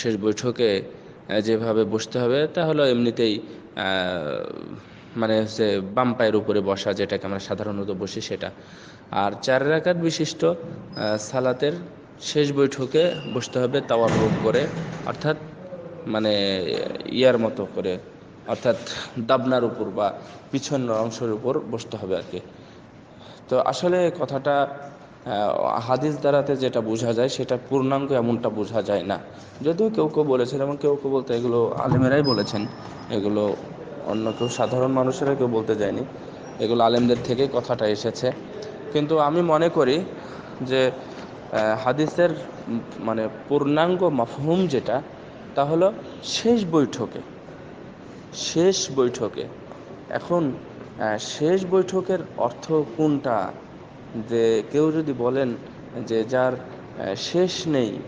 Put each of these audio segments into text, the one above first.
শেষ বৈঠকে যেভাবে বসতে হবে, তা হলো এমনিতেই মানে হচ্ছে বাম পায়ের উপরে বসা, যেটাকে আমরা সাধারণত বসি সেটা। আর চার রাকাত বিশিষ্ট সালাতের শেষ বৈঠকে বসতে হবে তাওয়ার রূপ করে, অর্থাৎ মানে ইয়ার মতো করে, অর্থাৎ দাবনার উপর বা পিছনের অংশের উপর বসতে হবে আর কি। তো আসলে কথাটা হাদিস দ্বারাতে যেটা বোঝা যায়, সেটা পূর্ণাঙ্গ এমনটা বোঝা যায় না। যদিও কেউ কেউ বলেছেন এবং কেউ কেউ বলতে এগুলো আলেমেরাই বলেছেন। এগুলো অন্য কেউ, সাধারণ মানুষেরা কেউ বলতে যায়নি। এগুলো আলেমদের থেকে কথাটা এসেছে। কিন্তু আমি মনে করি যে হাদিসের মানে পূর্ণাঙ্গ মফহুম যেটা, তা হলো শেষ বৈঠকে। শেষ বৈঠকে। এখন শেষ বৈঠকের অর্থ কোনটা? যে কেউ যদি বলেন যে যার শেষ নেই,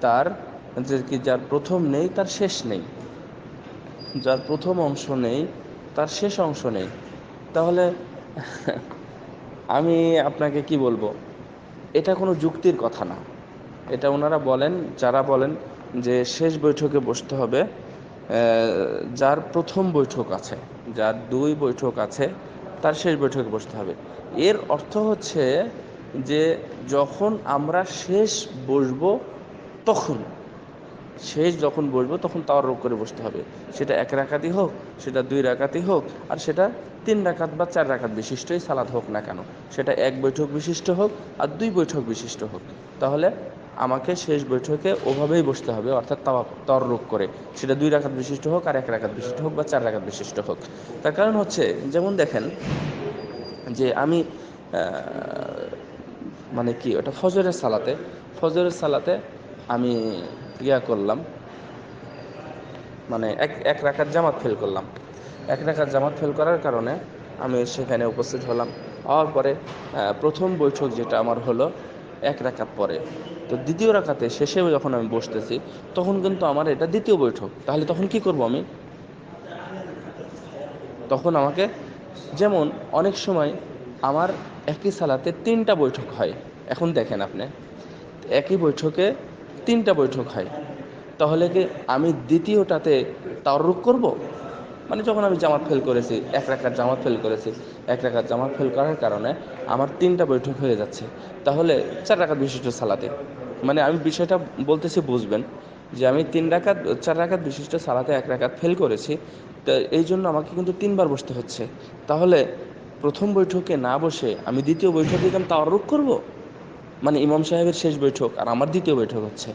তার, যে কি যার প্রথম নেই, তার শেষ নেই। যার প্রথম অংশ নেই, তার শেষ অংশ নেই। তাহলে আমি আপনাকে কি বলব? এটা কোনো যুক্তির কথা না। এটা ওনারা বলেন, যারা বলেন যে শেষ বৈঠকে বসতে হবে যার প্রথম বৈঠক আছে, যার দুই বৈঠক আছে তার শেষ বৈঠকে বসতে হবে। এর অর্থ হচ্ছে যে যখন আমরা শেষ বসবো তখন, শেষ যখন বসবো তখন তাওয়ার রোগ করে বসতে হবে। সেটা এক রাকাতই হোক, সেটা দুই রাকাতই হোক, আর সেটা তিন রাকাত বা চার রাকাত বিশিষ্টই সালাদ হোক না কেন। সেটা এক বৈঠক বিশিষ্ট হোক আর দুই বৈঠক বিশিষ্ট হোক। তাহলে আমাকে শেষ বৈঠকে ওভাবেই বসতে হবে, অর্থাৎ তাওয়া তর রোগ করে। সেটা দুই রাকাত বিশিষ্ট হোক আর এক রাকাত বিশিষ্ট হোক বা চার রাকাত বিশিষ্ট হোক। তার কারণ হচ্ছে, যেমন দেখেন যে আমি মানে কি, ওটা ফজরের সালাতে ফজরের সালাতে আমি ইয়া করলাম মানে এক এক রাখার জামাত ফেল করলাম। এক রাখার জামাত ফেল করার কারণে আমি সেখানে উপস্থিত হলাম। হওয়ার পরে প্রথম বৈঠক যেটা আমার হলো এক রাকাত পরে। তো দ্বিতীয় রাকাতে শেষে যখন আমি বসতেছি, তখন কিন্তু আমার এটা দ্বিতীয় বৈঠক। তাহলে তখন কি করব আমি? তখন আমাকে যেমন অনেক সময় আমার একই সালাতে তিনটা বৈঠক হয়। এখন দেখেন আপনি, একই বৈঠকে তিনটা বৈঠক হয়। তাহলে কি আমি দ্বিতীয়টাতে তারুক করব? মানে যখন আমি জামাত ফেল করেছি, এক রাখার জামাত ফেল করেছি এক রাখার জামাত ফেল করার কারণে আমার তিনটা বৈঠক হয়ে যাচ্ছে। তাহলে চার রাখাত বিশিষ্ট সালাতে। মানে আমি বিষয়টা বলতেছি বুঝবেন যে আমি তিন রাকাত, চার রাকাত বিশিষ্ট সালাতে এক রাকাত ফেল করেছি। তো এই জন্য আমাকে কিন্তু তিনবার বসতে হচ্ছে। তাহলে প্রথম বৈঠকে না বসে আমি দ্বিতীয় বৈঠক বৈঠকে কেন তাওয়ারুক করব? মানে ইমাম সাহেবের শেষ বৈঠক আর আমার দ্বিতীয় বৈঠক হচ্ছে।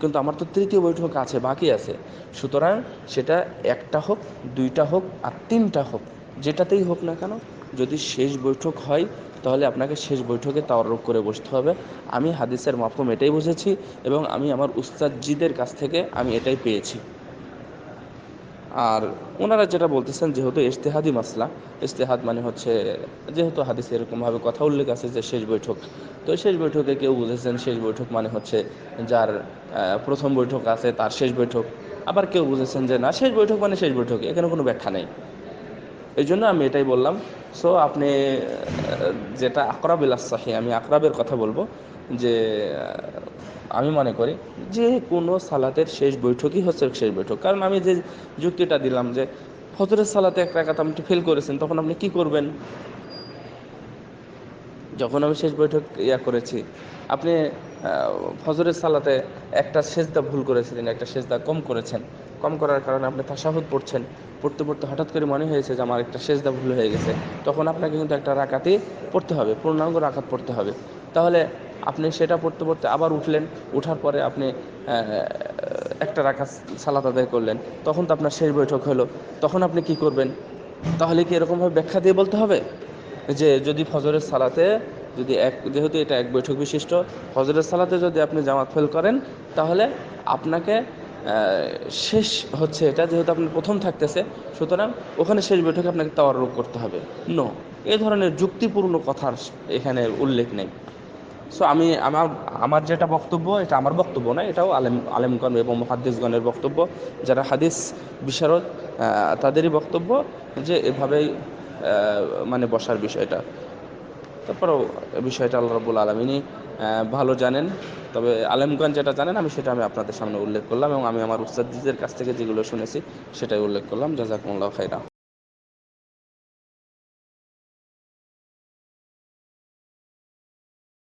কিন্তু আমার তো তৃতীয় বৈঠক আছে, বাকি আছে। সুতরাং সেটা একটা হোক, দুইটা হোক আর তিনটা হোক, যেটাতেই হোক না কেন যদি শেষ বৈঠক হয়, তাহলে আপনাকে শেষ বৈঠকে তাওয়ারুক করে বসতে হবে। আমি হাদিসের মাফুম এটাই বুঝেছি এবং আমি আমার উস্তাদজিদের কাছ থেকে আমি এটাই পেয়েছি। আর ওনারা যেটা বলতেছেন, যেহেতু ইশতেহাদি মাসলা, ইশতেহাদ মানে হচ্ছে, যেহেতু হাদিসে এরকমভাবে কথা উল্লেখ আছে যে শেষ বৈঠক, তো শেষ বৈঠকে কেউ বুঝেছেন, শেষ বৈঠক মানে হচ্ছে যার প্রথম বৈঠক আছে, তার শেষ বৈঠক। আবার কেউ বুঝেছেন যে না, শেষ বৈঠক মানে শেষ বৈঠক, এখানে কোনো ব্যাখ্যা নেই। এই জন্য আমি এটাই বললাম। সো আপনি যেটা আকরাবিল সাহি আমি আকরাবের কথা বলব, যে আমি মনে করি যে কোনো সালাতের শেষ বৈঠকই হচ্ছে শেষ বৈঠক। কারণ আমি যে যুক্তিটা দিলাম যে ফজরের সালাতে এক রাকাত আপনি ফেল করেছেন, তখন আপনি কি করবেন? যখন আমি শেষ বৈঠক ইয়া করেছি, আপনি ফজরের সালাতে একটা সেজদা ভুল করেছিলেন, একটা সেজদা কম করেছেন। কম করার কারণে আপনি তাসাহুদ পড়ছেন। পড়তে পড়তে হঠাৎ করে মনে হয়েছে যে আমার একটা সেজদা ভুল হয়ে গেছে। তখন আপনাকে কিন্তু একটা রাকাতই পড়তে হবে, পূর্ণাঙ্গ রাকাত পড়তে হবে। তাহলে আপনি সেটা পড়তে পড়তে আবার উঠলেন, উঠার পরে আপনি একটা রাকাত সালাত আদায় করলেন। তখন তো আপনার শেষ বৈঠক হলো। তখন আপনি কি করবেন? তাহলে কি এরকমভাবে ব্যাখ্যা দিয়ে বলতে হবে? যে যদি ফজরের সালাতে যদি এক, যেহেতু এটা এক বৈঠক বিশিষ্ট, ফজরের সালাতে যদি আপনি জামাত ফেল করেন, তাহলে আপনাকে শেষ হচ্ছে, এটা যেহেতু আপনার প্রথম থাকতেছে, সুতরাং ওখানে শেষ বৈঠকে আপনাকে তাওয়ারুক করতে হবে। নো এ ধরনের যুক্তিপূর্ণ কথার এখানে উল্লেখ নেই। সো আমি আমার আমার যেটা বক্তব্য, এটা আমার বক্তব্য না, এটাও আলেম, আলেমগণ এবং মহাদ্দিসগণের বক্তব্য, যারা হাদিস বিশারদ তাদেরই বক্তব্য যে এভাবেই মানে বসার বিষয়টা। তারপরেও বিষয়টা আল্লাহ রবুল আলমিনই ভালো জানেন। তবে আলেমগঞ্জ যেটা জানেন, আমি সেটা আমি আপনাদের সামনে উল্লেখ করলাম এবং আমি আমার উস্তাদিদের কাছ থেকে যেগুলো শুনেছি, সেটাই উল্লেখ করলাম। জাজাকুমুল্লাহ খাইরা